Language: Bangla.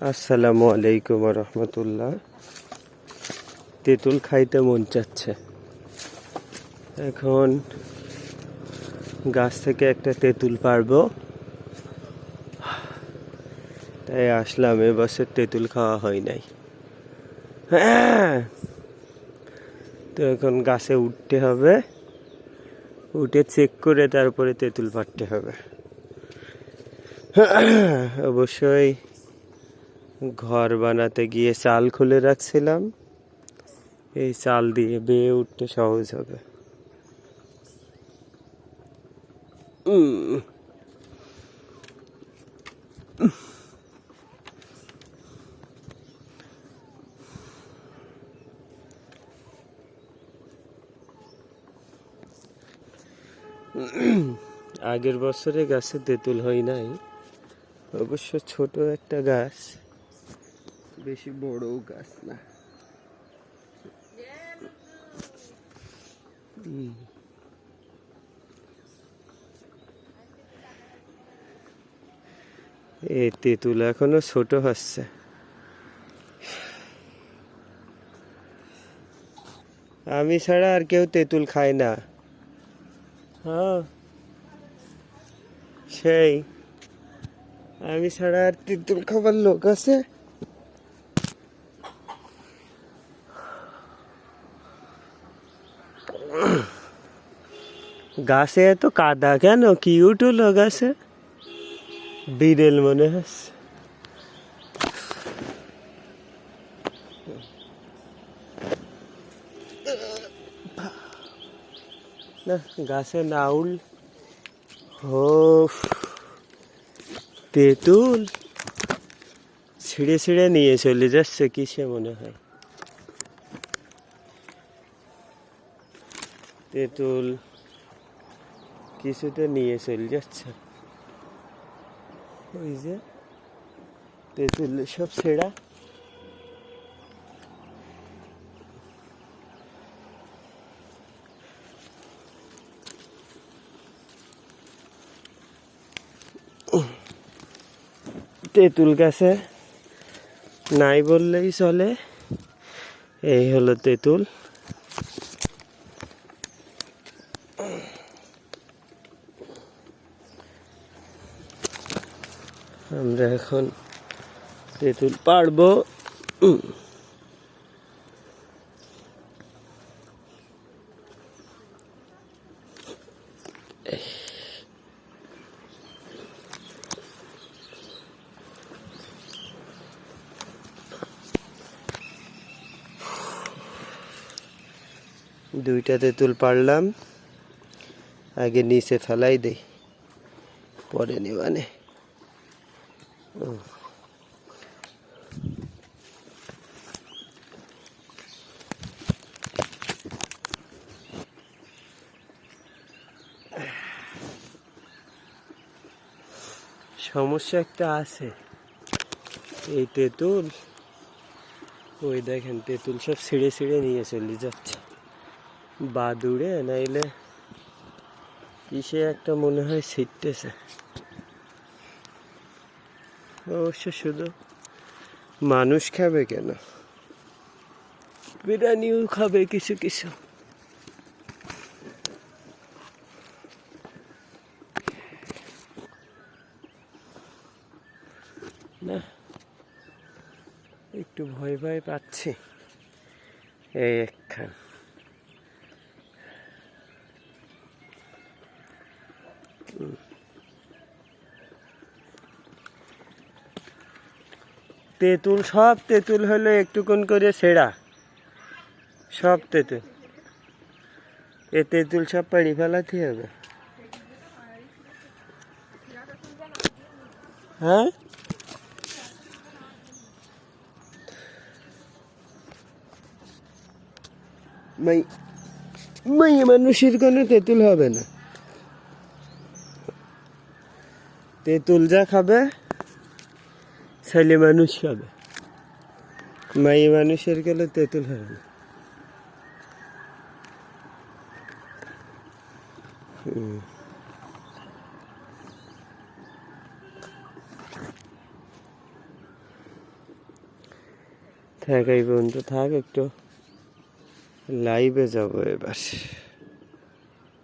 আসসালামু আলাইকুম রহমতুল্লাহ। তেঁতুল খাইতে মন চাচ্ছে। এখন গাছ থেকে একটা তেঁতুল পারব। তাই আসলাম এবছর তেঁতুল খাওয়া হয় নাই। হ্যাঁ! তো এখন গাছে উঠতে হবে। উঠে চেক করে তারপরে তেঁতুল পাড়তে হবে। অবশ্যই ঘর বানাতে গিয়ে চাল খুলে রাখছিলাম। এই চাল দিয়ে বেয়ে উঠতে সহজ হবে। আগের বছরে গাছে তেঁতুল হয় নাই, অবশ্য ছোট একটা গাছ। বেশি বড় গাছ না। এই তেঁতুল এখনও ছোট হচ্ছে। আমি ছাড়া আর কেউ তেঁতুল খায় না। হ্যাঁ। সেই। আমি ছাড়া আর তেঁতুল খাবার লোক আছে। গাছে এত কাদা কেন? কি উঠল গাছে? বিড়েল মনে হচ্ছে। না, গাছে নাউল ও তেঁতুল। ছিঁড়ে ছিঁড়ে নিয়ে চলে যাচ্ছে, কিসে মনে হয়। তেঁতুল কিছুতে নিয়ে চলে যাচ্ছে। ওই যে তেঁতুল সব ছেঁড়া। তেঁতুল গাছে নাই বললেই চলে। এই হলো তেঁতুল। আমরা এখন তেঁতুল পারব দুইটা তেঁতুল পারলাম আগে নিচে ফেলাই দেই পরে নিবানে। সমস্যা একটা আছে। এই তেঁতুল, ওই দেখেন তেঁতুল সব ছিঁড়ে ছিঁড়ে নিয়ে চলে যাচ্ছে। বাদুড়ে নাইলে কিসে একটা মনে হয় ছিটতেছে অবশ্য শুধু মানুষ খাবে কেন? বিরিয়ানিও খাবে কিছু কিছু। না, একটু ভয় ভয় পাচ্ছি। এই একখান। তেঁতুল, সব তেঁতুল হলো একটুকুন করে ছেঁড়া সব তেঁতুল। এ তেঁতুল সব পাড়ি ফেলাতে হবে। হ্যাঁ? মাই, মানুষের কোনো তেঁতুল হবে না। তেঁতুল যা খাবে ছেলে মানুষ খাবে মাই মানুষের গেলে তেঁতুল হবে না। থাক এই পর্যন্ত থাক, একটু লাইভে যাব এবার।